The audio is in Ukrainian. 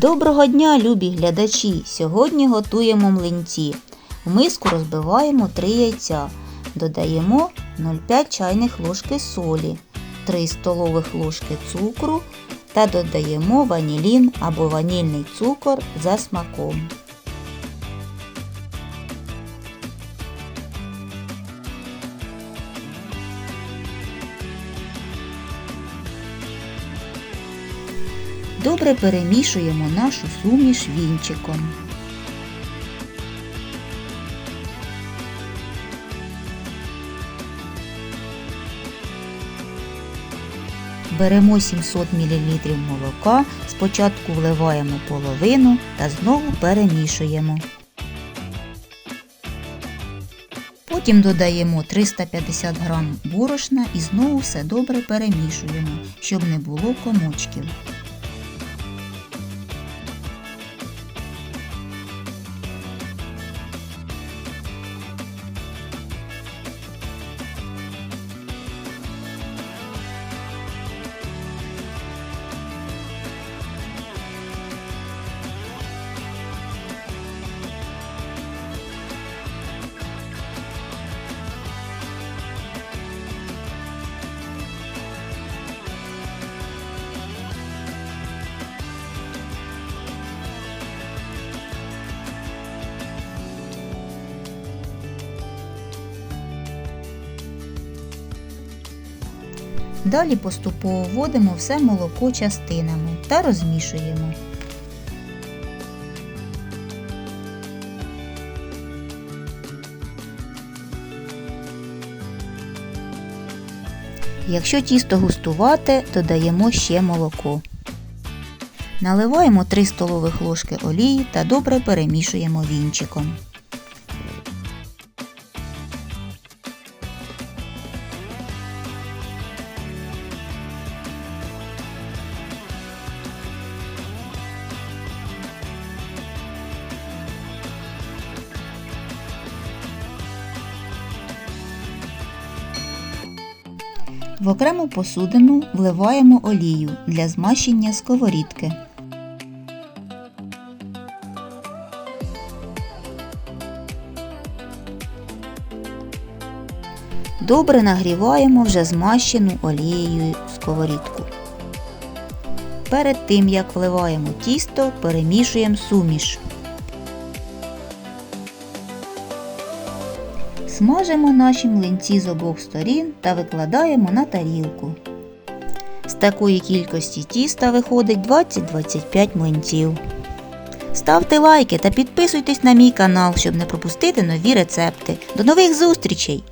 Доброго дня, любі глядачі! Сьогодні готуємо млинці. В миску розбиваємо 3 яйця. Додаємо 0,5 чайних ложки солі, 3 столових ложки цукру та додаємо ванілін або ванільний цукор за смаком. Добре перемішуємо нашу суміш вінчиком. Беремо 700 мл молока, спочатку вливаємо половину та знову перемішуємо. Потім додаємо 350 г борошна і знову все добре перемішуємо, щоб не було комочків. Далі поступово вводимо все молоко частинами та розмішуємо. Якщо тісто густувате, додаємо ще молоко. Наливаємо 3 столових ложки олії та добре перемішуємо вінчиком. В окрему посудину вливаємо олію для змащення сковорідки. Добре нагріваємо вже змащену олією сковорідку. Перед тим як вливаємо тісто, перемішуємо суміш. Смажимо наші млинці з обох сторін та викладаємо на тарілку. З такої кількості тіста виходить 20-25 млинців. Ставте лайки та підписуйтесь на мій канал, щоб не пропустити нові рецепти. До нових зустрічей!